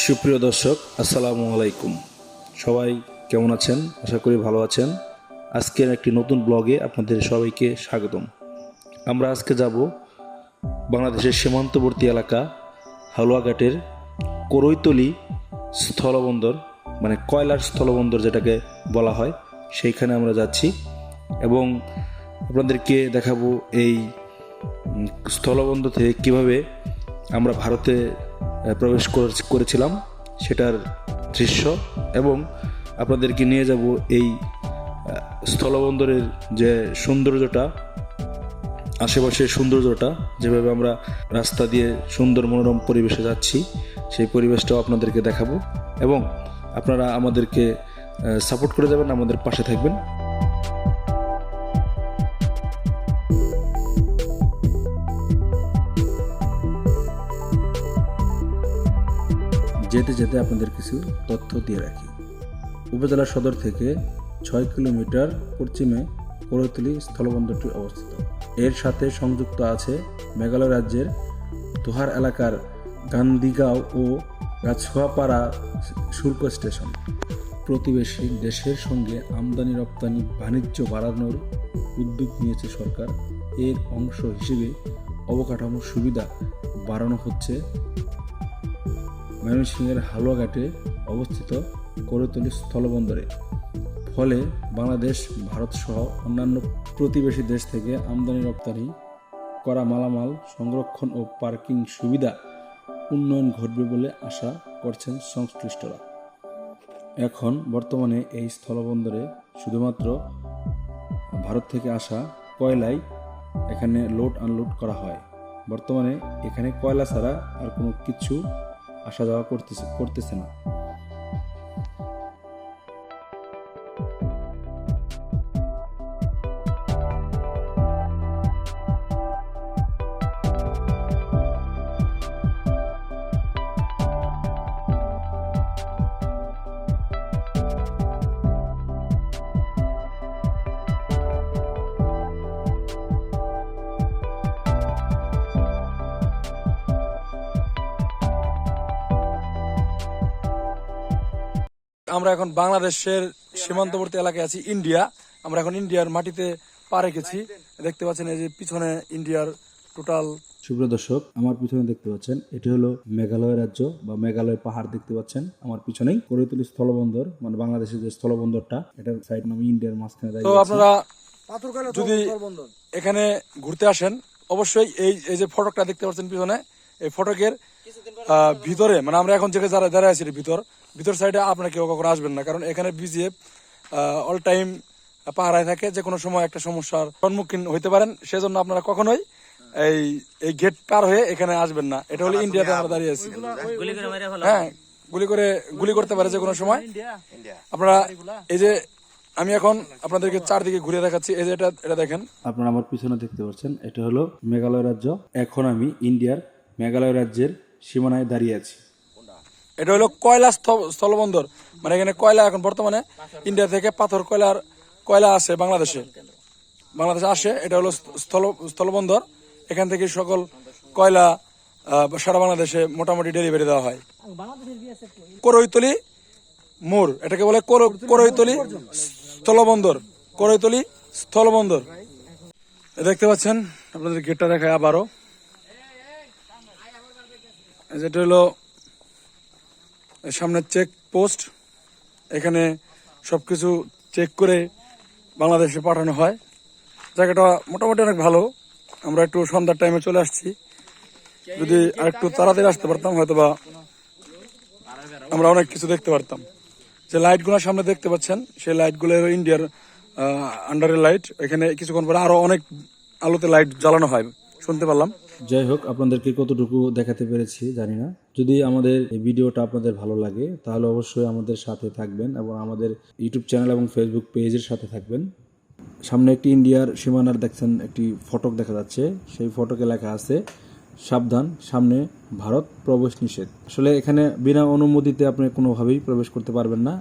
সুপ্রিয় দর্শক, আসসালামু আলাইকুম। সবাই কেমন আছেন? আশা করি ভালো আছেন। আজকের একটি নতুন ব্লগে আপনাদের সবাইকে স্বাগতম। আমরা আজকে যাব বাংলাদেশের সীমান্তবর্তী এলাকা হালুয়াঘাটের করৈতলি স্থলবন্দর মানে কয়লার স্থলবন্দর যেটাকে বলা হয়, সেইখানে আমরা যাচ্ছি এবং আপনাদেরকে দেখাবো এই স্থলবন্দর থেকে কীভাবে আমরা ভারতে প্রবেশ করে- করেছিলাম সেটার দৃশ্য এবং আপনাদেরকে নিয়ে যাব এই স্থলবন্দরের যে সৌন্দর্যটা, আশেপাশের সৌন্দর্যটা, যেভাবে আমরা রাস্তা দিয়ে সুন্দর মনোরম পরিবেশে যাচ্ছি, সেই পরিবেশটাও আপনাদেরকে দেখাবো এবং আপনারা আমাদেরকে সাপোর্ট করে যাবেন, আমাদের পাশে থাকবেন। যেতে যেতে আপনাদের কিছু তথ্য দিয়ে রাখি। উপজেলা সদর থেকে ছয় কিলোমিটার পশ্চিমে করৈতলি স্থলবন্দরটি অবস্থিত। এর সাথে সংযুক্ত আছে মেঘালয় রাজ্যের তোহার এলাকার গান্ধীগাঁও ও গাছুয়াপাড়া শুল্ক স্টেশন। প্রতিবেশী দেশের সঙ্গে আমদানি, রপ্তানি, বাণিজ্য বাড়ানোর উদ্যোগ নিয়েছে সরকার। এর অংশ হিসেবে অবকাঠামো সুবিধা বাড়ানো হচ্ছে ময়মনসিংহের হালুয়াঘাটে অবস্থিত করতলি স্থলবন্দরে। ফলে বাংলাদেশ, ভারত সহ অন্যান্য প্রতিবেশী দেশ থেকে আমদানি রপ্তানি করা মালামাল সংরক্ষণ ও পার্কিং সুবিধা উন্নয়ন ঘটবে বলে আশা করছেন সংশ্লিষ্টরা। এখন বর্তমানে এই স্থলবন্দরে শুধুমাত্র ভারত থেকে আসা কয়লাই এখানে লোড আনলোড করা হয়। বর্তমানে এখানে কয়লা ছাড়া আর কোনো কিছু আসা যাওয়া করতেছে করতেছে না। আমরা এখন বাংলাদেশের সীমান্তবর্তী এলাকায় আছি ইন্ডিয়া। আমরা এখন ইন্ডিয়ার মাটিতে পা রেখেছি। দেখতে পাচ্ছেন এই যে পিছনে ইন্ডিয়ার টোটাল সুপ্রিয় দর্শক আমার পিছনে দেখতে পাচ্ছেন এটি হলো মেঘালয় রাজ্য বা মেঘালয় পাহাড় দেখতে পাচ্ছেন আমার পিছনেই। করৈতলি স্থলবন্দর মানে বাংলাদেশের যে স্থলবন্দরটা এটার সাইড নামে ইন্ডিয়ার মাঝখানে তো। আপনারা যদি এখানে ঘুরতে আসেন অবশ্যই এই এই যে ফটকটা দেখতে পাচ্ছেন পিছনে এই ফটকের ভিতরে মানে আমরা এখন যেখানে যারা দাঁড়ায় আছি ভিতর ভিতর সাইডে আপনারা কেউ কখনো আসবেন না কারণ এখানে বিজিএফ অল টাইম পাহারায় থাকে যে কোনো সময় একটা সমস্যার সম্মুখীন হইতে পারেন সেজন্য আপনারা কখনোই এই এই গেট পার হয়ে এখানে আসবেন না। এটা হলো ইন্ডিয়াতে আমরা দাঁড়িয়ে আছি। হ্যাঁ গুলি করে গুলি করতে পারে যে কোনো সময় আপনারা এই যে আমি এখন আপনাদেরকে চারদিকে ঘুরে দেখাচ্ছি এই যে এটা এটা দেখেন। আপনারা আমার পিছনে দেখতে পাচ্ছেন এটা হলো মেঘালয় রাজ্য। এখন আমি ইন্ডিয়ার মেঘালয় রাজ্যের সীমানায় দাঁড়িয়ে আছি। এটা হলো কয়লা স্থ- স্থলবন্দর। মানে এখানে কয়লা এখন বর্তমানে ইন্ডিয়া থেকে পাথর, কয়লার, কয়লা আসে বাংলাদেশে। বাংলাদেশে আসে, এটা হলো স্থল, স্থলবন্দর। এখান থেকে সকল কয়লা সারা বাংলাদেশে মোটামুটি ডেলিভারি দেওয়া হয়। করৈতলি মোড়, এটাকে বলে কর- করৈতলি স্থলবন্দর। করৈতলি স্থলবন্দর। দেখতে পাচ্ছেন, আপনাদের গেটটা দেখায় আবারও। যেটা হলো সামনে চেক পোস্ট এখানে সবকিছু চেক করে বাংলাদেশে পাঠানো হয়। জায়গাটা মোটামুটি অনেক ভালো। আমরা একটু সন্ধ্যার টাইমে চলে আসছি। যদি আরেকটু তাড়াতাড়ি আসতে পারতাম হয়তো বা আমরা অনেক কিছু দেখতে পারতাম। যে লাইটগুলো সামনে দেখতে পাচ্ছেন, সেই লাইটগুলো ইন্ডিয়ার আন্ডারের লাইট এখানে কিছুক্ষণ পরে আরও অনেক আলোতে লাইট জ্বালানো হয়, শুনতে পারলাম। যাই হোক, আপনাদেরকে কতটুকু দেখাতে পেরেছি জানি না। যদি আমাদের এই ভিডিওটা আপনাদের ভালো লাগে, তাহলে অবশ্যই আমাদের সাথে থাকবেন এবং আমাদের ইউটিউব চ্যানেল এবং ফেসবুক পেজের সাথে থাকবেন। সামনে একটি ইন্ডিয়ার সীমানার দেখছেন একটি ফটক দেখা যাচ্ছে। সেই ফটকে লেখা আছে, সাবধান, সামনে ভারত প্রবেশ নিষেধ। আসলে এখানে বিনা অনুমতিতে আপনি কোনোভাবেই প্রবেশ করতে পারবেন না।